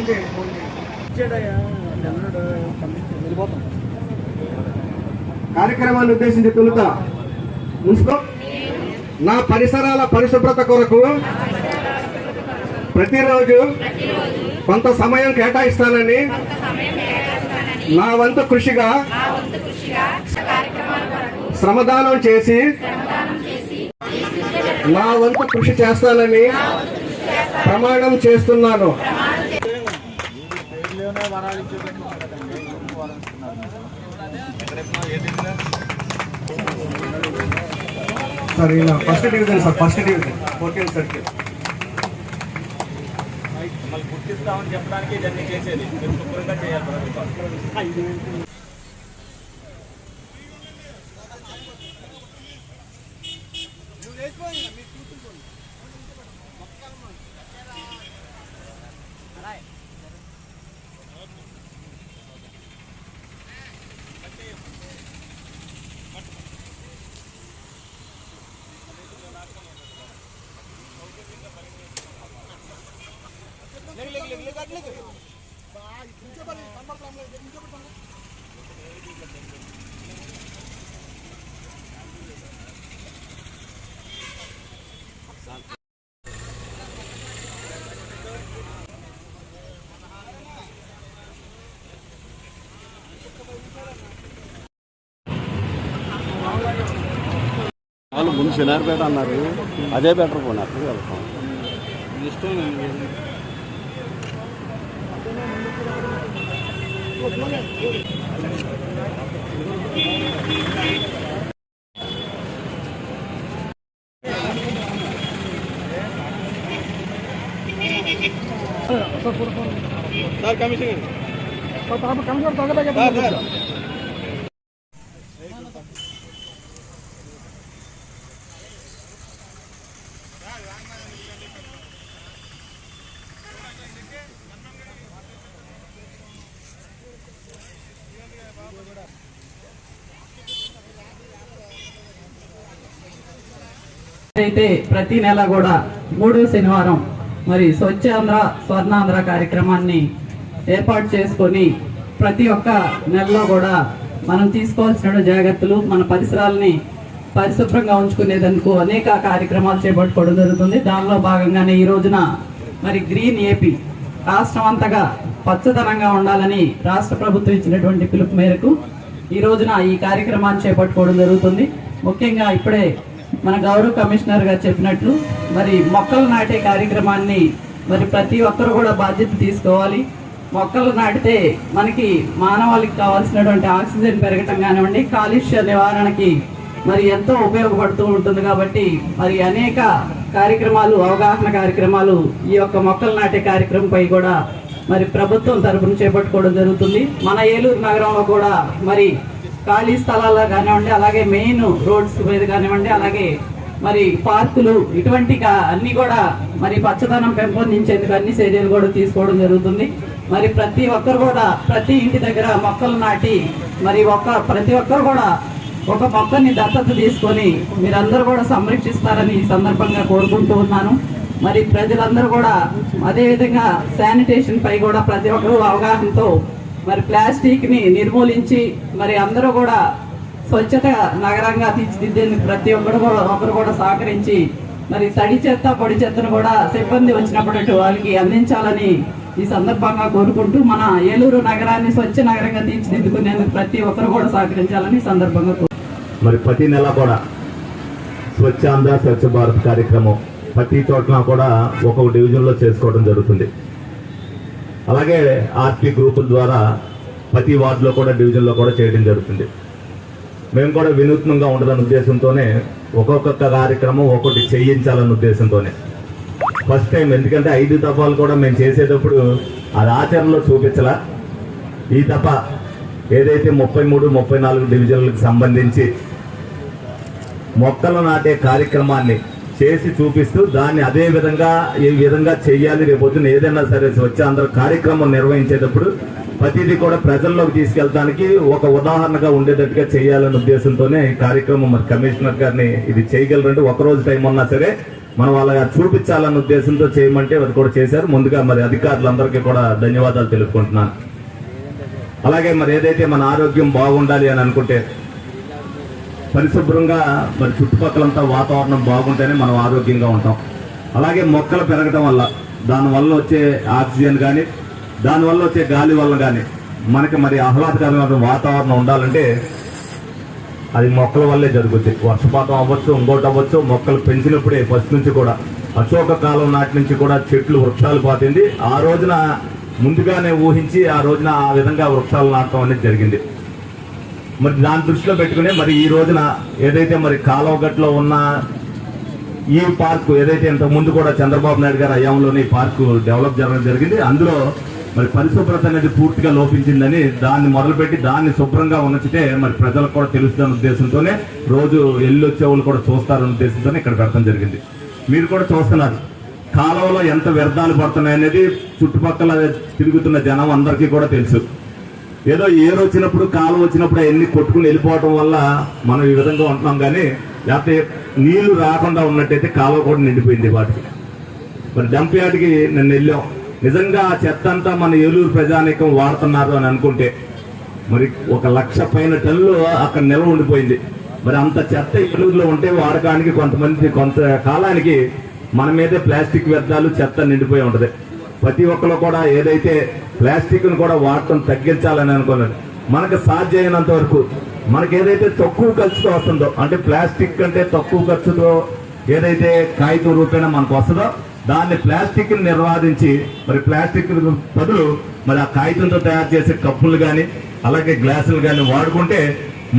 Phone చేయండి phone చేయండి కార్యక్రమాన్ని ఉద్దేశించి తొలుత మున్సిపల్ నా పరిసరాల పరిశుభ్రత కొరకు ప్రతిరోజు కొంత సమయం కేటాయిస్తానని నా వంతు కృషిగా శ్రమదానం చేసి నా వంతు కృషి చేస్తానని ప్రమాణం చేస్తున్నాను. సార్ ఇలా first division sir first division fourteen circle మళ్ళీ గుర్తిస్తామని చెప్పడానికి ఇవన్నీ చేసేది. మీరు శుభ్రంగా చేయాలి వాళ్ళు ముందు శనివారపేట అన్నారు అదే బెటర్ పోనీ అక్కడికి వెళ్తాం అయితే ప్రతి నెల కూడా మూడో శనివారం మరి స్వచ్ఛాంధ్ర స్వర్ణాంధ్ర కార్యక్రమాన్ని ఏర్పాటు చేసుకొని ప్రతి ఒక్క నెలలో కూడా మనం తీసుకోవాల్సిన జాగ్రత్తలు మన పరిసరాలని పరిశుభ్రంగా ఉంచుకునేందుకు అనేక కార్యక్రమాలు చేపట్టుకోవడం జరుగుతుంది. దానిలో భాగంగానే ఈ రోజున మరి గ్రీన్ ఏపీ రాష్ట్రం అంతగా పచ్చదనంగా ఉండాలని రాష్ట్ర ప్రభుత్వం ఇచ్చినటువంటి పిలుపు మేరకు ఈ రోజున ఈ కార్యక్రమాన్ని చేపట్టుకోవడం జరుగుతుంది. ముఖ్యంగా ఇప్పుడే మన గౌరవ కమిషనర్ గారు చెప్పినట్లు మరి మొక్కలు నాటే కార్యక్రమాన్ని మరి ప్రతి ఒక్కరు కూడా బాధ్యత తీసుకోవాలి. మొక్కలు నాటితే మనకి మానవాళికి కావాల్సినటువంటి ఆక్సిజన్ పెరగటం కానివ్వండి కాలుష్య నివారణకి మరి ఎంతో ఉపయోగపడుతూ ఉంటుంది కాబట్టి మరి అనేక కార్యక్రమాలు అవగాహన కార్యక్రమాలు ఈ యొక్క మొక్కలు నాటే కార్యక్రమంపై కూడా మరి ప్రభుత్వం తరఫున చేపట్టుకోవడం జరుగుతుంది. మన ఏలూరు నగరంలో కూడా మరి ఖాళీ స్థలాల్లో కానివ్వండి అలాగే మెయిన్ రోడ్స్ మీద కానివ్వండి అలాగే మరి పార్కులు ఇటువంటి అన్నీ అన్ని కూడా మరి పచ్చదనం పెంపొందించేందుకు అన్ని చర్యలు కూడా తీసుకోవడం జరుగుతుంది. మరి ప్రతి ఒక్కరు కూడా ప్రతి ఇంటి దగ్గర మొక్కలు నాటి మరి ఒక్క ప్రతి ఒక్కరు కూడా ఒక మొక్కని దత్తత తీసుకొని మీరందరూ కూడా సంరక్షిస్తారని ఈ సందర్భంగా కోరుకుంటూ ఉన్నాను. మరి ప్రజలందరూ కూడా అదే విధంగా శానిటేషన్ పై కూడా ప్రతి ఒక్కరూ అవగాహనతో మరి ప్లాస్టిక్ని నిర్మూలించి మరి అందరూ కూడా స్వచ్ఛత నగరంగా తీర్చిదిద్దేందుకు ప్రతి ఒక్కరు కూడా ఒకరు కూడా సహకరించి మరి తడి చెత్త పొడి చెత్తను కూడా సిబ్బంది వచ్చినప్పుడు వాళ్ళకి అందించాలని ఈ సందర్భంగా కోరుకుంటూ మన ఏలూరు నగరాన్ని స్వచ్ఛ నగరంగా తీర్చిదిద్దుకునేందుకు ప్రతి ఒక్కరు కూడా సహకరించాలని ఈ సందర్భంగా మరి ప్రతి నెల కూడా స్వచ్ఛ స్వచ్ఛ భారత్ కార్యక్రమం ప్రతి చోట్ల కూడా ఒక్కొక్క డివిజన్లో చేసుకోవడం జరుగుతుంది. అలాగే ఆర్పీ గ్రూపుల ద్వారా ప్రతి వార్డులో కూడా డివిజన్లో కూడా చేయడం జరుగుతుంది. మేము కూడా వినూత్నంగా ఉండాలనే ఉద్దేశంతోనే ఒక్కొక్క కార్యక్రమం ఒక్కొక్కటి చేయించాలన్న ఉద్దేశంతోనే. ఫస్ట్ టైం ఎందుకంటే ఐదు తపాలు కూడా మేము చేసేటప్పుడు అది ఆచరణలో చూపించలా. ఈ తప ఏదైతే ముప్పై మూడు ముప్పై నాలుగు డివిజన్లకు సంబంధించి మొక్కలు నాటే కార్యక్రమాన్ని చేసి చూపిస్తూ దాన్ని అదే విధంగా ఏ విధంగా చేయాలి రేపొద్దున ఏదైనా సరే వచ్చే అందరూ కార్యక్రమం నిర్వహించేటప్పుడు ప్రతిదీ కూడా ప్రజల్లోకి తీసుకెళ్ళడానికి ఒక ఉదాహరణగా ఉండేటట్టుగా చేయాలనే ఉద్దేశంతోనే ఈ కార్యక్రమం మరి కమిషనర్ గారిని ఇది చేయగలరంటే ఒక రోజు టైం ఉన్నా సరే మనం వాళ్ళ చూపించాలన్న ఉద్దేశంతో చేయమంటే అది కూడా చేశారు. ముందుగా మరి అధికారులందరికీ కూడా ధన్యవాదాలు తెలుపుకుంటున్నాను. అలాగే మరి ఏదైతే మన ఆరోగ్యం బాగుండాలి అని అనుకుంటే పరిశుభ్రంగా మరి చుట్టుపక్కలంతా వాతావరణం బాగుంటేనే మనం ఆరోగ్యంగా ఉంటాం. అలాగే మొక్కలు పెరగడం వల్ల దానివల్ల వచ్చే ఆక్సిజన్ కానీ దానివల్ల వచ్చే గాలి వల్ల కానీ మనకి మరి ఆహ్లాదకరమైన వాతావరణం ఉండాలంటే అది మొక్కల వల్లే జరుగుద్ది. వర్షపాతం అవ్వచ్చు ఇంకోటి అవ్వచ్చు మొక్కలు పెంచినప్పుడే ఫస్ట్ నుంచి కూడా అశోక కాలం నాటి నుంచి కూడా చెట్లు వృక్షాలు పాతింది. ఆ రోజున ముందుగానే ఊహించి ఆ రోజున ఆ విధంగా వృక్షాలు నాటడం అనేది జరిగింది. మరి దాని దృష్టిలో పెట్టుకుని మరి ఈ రోజున ఏదైతే మరి కాలువగట్లో ఉన్న ఈ పార్కు ఏదైతే ఇంతకు ముందు కూడా చంద్రబాబు నాయుడు గారి హయాంలోని ఈ పార్కు డెవలప్ జరగడం జరిగింది అందులో మరి పరిశుభ్రత అనేది పూర్తిగా లోపించిందని దాన్ని మొదలుపెట్టి దాన్ని శుభ్రంగా ఉంచితే మరి ప్రజలకు కూడా తెలుస్తున్న ఉద్దేశంతోనే రోజు ఎల్లు వచ్చే వాళ్ళు కూడా చూస్తారన్న ఉద్దేశంతోనే ఇక్కడ పెట్టడం జరిగింది. మీరు కూడా చూస్తున్నారు. కాలువలో ఎంత వ్యర్థాలు పడుతున్నాయి అనేది చుట్టుపక్కల తిరుగుతున్న జనం అందరికీ కూడా తెలుసు. ఏదో ఏరు వచ్చినప్పుడు కాలం వచ్చినప్పుడు అవన్నీ కొట్టుకుని వెళ్ళిపోవటం వల్ల మనం ఈ విధంగా ఉంటున్నాం కానీ లేకపోతే నీళ్ళు రాకుండా ఉన్నట్టయితే కాలువ కూడా నిండిపోయింది వాటికి. మరి డంప్ యార్డ్కి నిన్న వెళ్ళాం. నిజంగా ఆ చెత్త అంతా మన ఏలూరు ప్రజానీకం వాడుతున్నారు అని అనుకుంటే మరి ఒక లక్ష పైన టన్నులు అక్కడ నిల్వ ఉండిపోయింది. మరి అంత చెత్త ఏలూరులో ఉంటే వాడకానికి కొంతమంది కొంత కాలానికి మన మీదే ప్లాస్టిక్ వ్యర్థాలు చెత్త నిండిపోయి ఉంటుంది. ప్రతి ఒక్కరు కూడా ఏదైతే ప్లాస్టిక్ను కూడా వాడటం తగ్గించాలని అనుకున్నాను. మనకు సాధ్యమైనంత వరకు మనకి ఏదైతే తక్కువ ఖర్చుతో వస్తుందో అంటే ప్లాస్టిక్ కంటే తక్కువ ఖర్చుతో ఏదైతే కాగితం రూపేణ మనకు వస్తుందో దాన్ని ప్లాస్టిక్ నిర్వాదించి మరి ప్లాస్టిక్ బదులు మరి ఆ కాగితంతో తయారు చేసే కప్పులు కానీ అలాగే గ్లాసులు కానీ వాడుకుంటే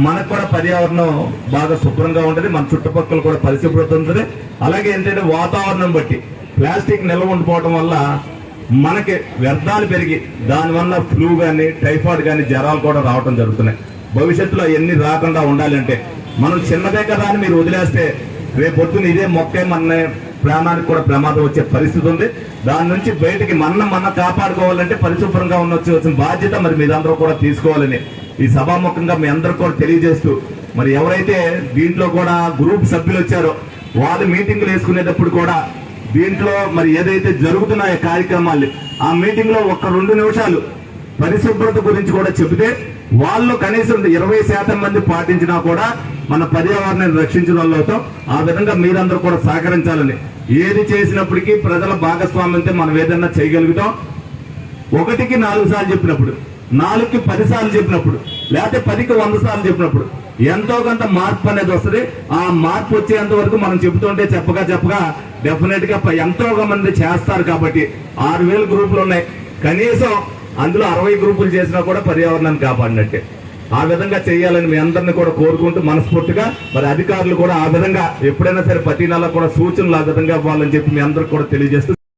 మనకు కూడా పర్యావరణం బాగా శుభ్రంగా ఉంటుంది మన చుట్టుపక్కల కూడా పరిశుభ్రత ఉంటుంది. అలాగే ఏంటంటే వాతావరణం బట్టి ప్లాస్టిక్ నిల్వ ఉండిపోవడం వల్ల మనకి వ్యర్థాలు పెరిగి దానివల్ల ఫ్లూ కానీ టైఫాయిడ్ కానీ జ్వరాలు కూడా రావడం జరుగుతున్నాయి. భవిష్యత్తులో ఎన్ని రాకుండా ఉండాలంటే మనం చిన్నదే కదా అని మీరు వదిలేస్తే రేపొద్దున ఇదే మొక్కే మన ప్రాణానికి కూడా ప్రమాదం వచ్చే పరిస్థితి ఉంది. దాని నుంచి బయటికి మన మన కాపాడుకోవాలంటే పరిశుభ్రంగా ఉండొచ్చు బాధ్యత మరి మీరందరూ కూడా తీసుకోవాలని ఈ సభాముఖంగా మీ అందరూ కూడా తెలియజేస్తూ మరి ఎవరైతే దీంట్లో కూడా గ్రూప్ సభ్యులు వచ్చారో వాళ్ళు మీటింగ్లు వేసుకునేటప్పుడు కూడా దీంట్లో మరి ఏదైతే జరుగుతున్నాయో కార్యక్రమాలు ఆ మీటింగ్లో ఒక రెండు నిమిషాలు పరిశుభ్రత గురించి కూడా చెబితే వాళ్ళు కనీసం ఇరవై శాతం మంది పాటించినా కూడా మన పర్యావరణాన్ని రక్షించిన వాళ్ళు అవుతాం ఆ విధంగా మీరందరూ కూడా సహకరించాలని. ఏది చేసినప్పటికీ ప్రజల భాగస్వామ్యంతో మనం ఏదన్నా చేయగలుగుతాం. ఒకటికి నాలుగు సార్లు చెప్పినప్పుడు నాలుగుకి పది సార్లు చెప్పినప్పుడు లేకపోతే పదికి వంద సార్లు చెప్పినప్పుడు ఎంతో కొంత మార్పు అనేది వస్తుంది. ఆ మార్పు వచ్చేంత వరకు మనం చెబుతుంటే చెప్పగా చెప్పగా డెఫినెట్గా ఎంతో మంది చేస్తారు కాబట్టి ఆరు వేల గ్రూపులు ఉన్నాయి. కనీసం అందులో అరవై గ్రూపులు చేసినా కూడా పర్యావరణాన్ని కాపాడినట్టే. ఆ విధంగా చేయాలని మీ అందరిని కూడా కోరుకుంటూ మనస్ఫూర్తిగా మరి అధికారులు కూడా ఆ విధంగా ఎప్పుడైనా సరే ప్రతి నెల కూడా సూచనలు ఆ విధంగా ఇవ్వాలని చెప్పి మీ అందరికి కూడా తెలియజేస్తూ